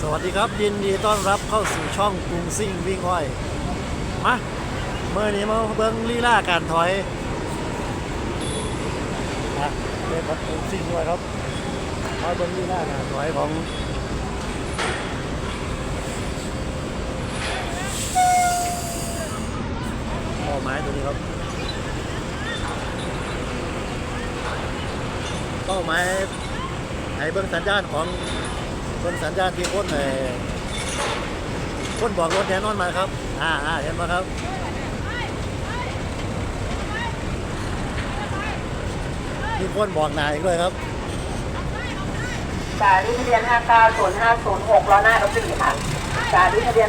สวัสดีครับยินดีต้อนรับเข้าสู่ช่องกรุงซิ่งวิ่งอ้อยมาเมื่อนี้มาเบิ้งลีลาการถอยนะเป็นของกรุงซิ่งด้วยครับมาเบิ้งลีลาการถอยของเป้าหมายตัวนี้ครับเป้าหมายให้เบิ้งสัญญาณของ คนสัญญาณที่คนเอ่อคนบอกรถแน่นอนมาครับ อ่าอ่าเห็นไหมครับมีคนบอกนายอีกด้วยครับสายทะเบียน 590-506ล้อหน้ารถสี่ค่ะสายทะเบียน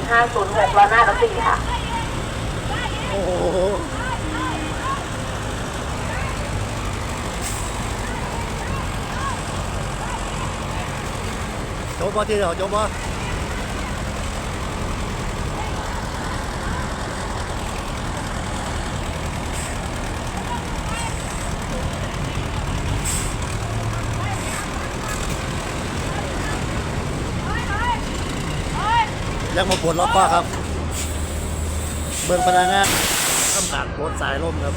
590-506ล้อหน้ารถสี่ค่ะ โอ้โห จบมาที่เดียวจบมายังมาปวดล็อกป้าครับ เบิ่งพนักงานทำการโพสต์สายลมครับ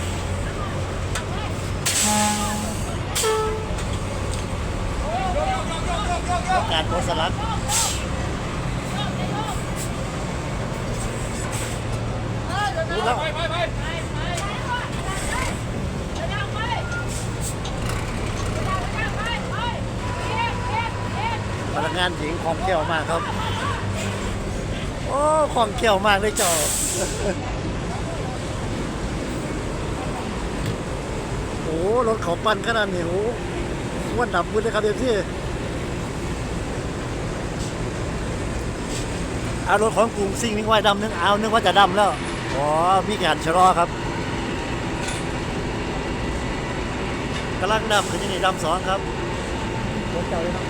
ต้อ งการโพสต์สลักรู้แล้วพนักงานหญิงของเขี้ยวมากครับ โอ้ของเขี้ยวมากเลยเจ้าโอ้รถเขาปั่นขนาดนี้โอ้วันดับมืดเลยครับเดี๋ยวพี่ เอารถของกรุงซิ่งนิ่งไว้ดำนึงเอานึกว่าจะดำแล้วอ๋อมีการชะลอครับกำลังดำคือที่นี่ดำสองครับรถเจ้าเลยเนาะ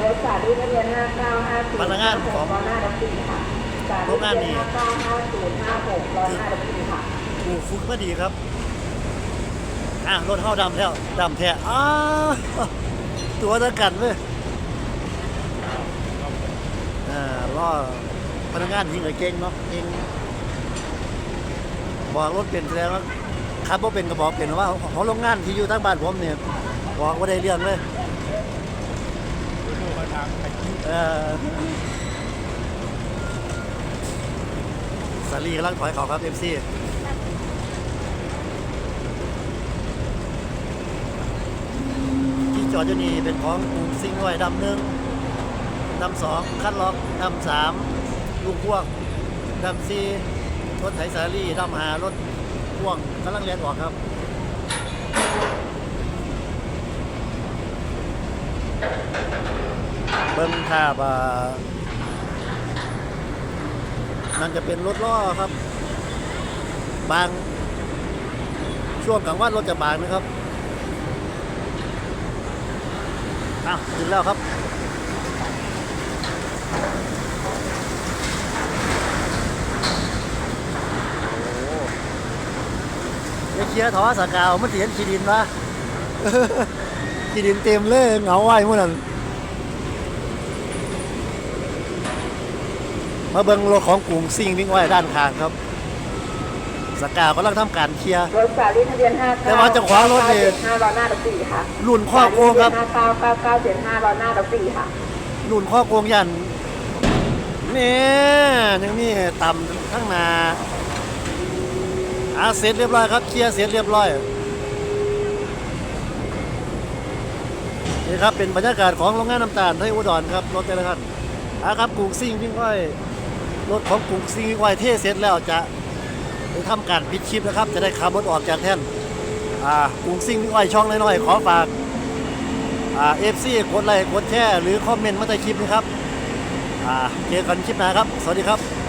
รถสายทะเบียน59506พนักงานของล้อหน้ารถสี่ค่ะสายโรงงานนี่5950506ล้อหน้ารถสี่ค่ะกูฟุกก็ดีครับอะรถเข้าดำแล้วดำแท้อ้าวตัวเดียวกันเว้ยอ่า ล่อพนักงานยิงกับเก่งเนาะเก่งบอกรถเป็นแสดงว่าขับรถเป็นก็บอกเป็นว่าเขาโรงงานที่อยู่ทางบ้านผมเนี่ยบอกว่าได้เรื่องเลยสาลีกำลังถอยเขาครับเอฟซีที่จอดอยู่นี่เป็นของกรุงซิงไว้ดำหนึ่ง ดำสองคัดล็อกดำสามลูกพ่วงดำสี่รถไถสาลีดำหารถพ่วงกำลังเรียนออกครับเบิ้งภาพอ่านั่นจะเป็นรถล้อครับ บาง ช่วงกลางวันรถจะบางนะครับ อ้าวถึงแล้วครับ ยเคลียร์ถอสกาวมันเสียนขีดินวะขีดินเต็มเลยเหงาไว้เมื่อนั้นมาเบิ่งรถของกลุ่มซิ่งวิ่งไว้ด้านข้างครับ สกาวกำลังทำการเคลียร์รถสายทะเบียน5แต่ว่าเจ้าของรถนี่5ล้อหน้ารถสี่ค่ะรุ่นข้อโกงครับ59995ล้อหน้ารถสี่ค่ะรุ่นข้อโกงยันเนี่ยยังมีต่ำข้างหน้า อาเสร็จเรียบร้อยครับเคลียร์เสร็จเรียบร้อยนี่ครับเป็นบรรยากาศของโรงงานน้ำตาลไทยอุดรครับรถแต่ละคันอาครับกรุงซิ่งวิ่งไว้รถของกรุงซิ่งวิ่งไว้เทเสร็จแล้วจะไปทำการปิดคลิปนะครับ จะได้ขับรถออกจากแท่นอ่ากรุงซิ่งวิ่งไว้ช่องน้อยๆขอฝากอ่าเอฟซีกดไลค์กดแชร์หรือคอมเมนต์มาใต้คลิปนี้ครับอ่าเจอกันคลิปหน้าครับ สวัสดีครับ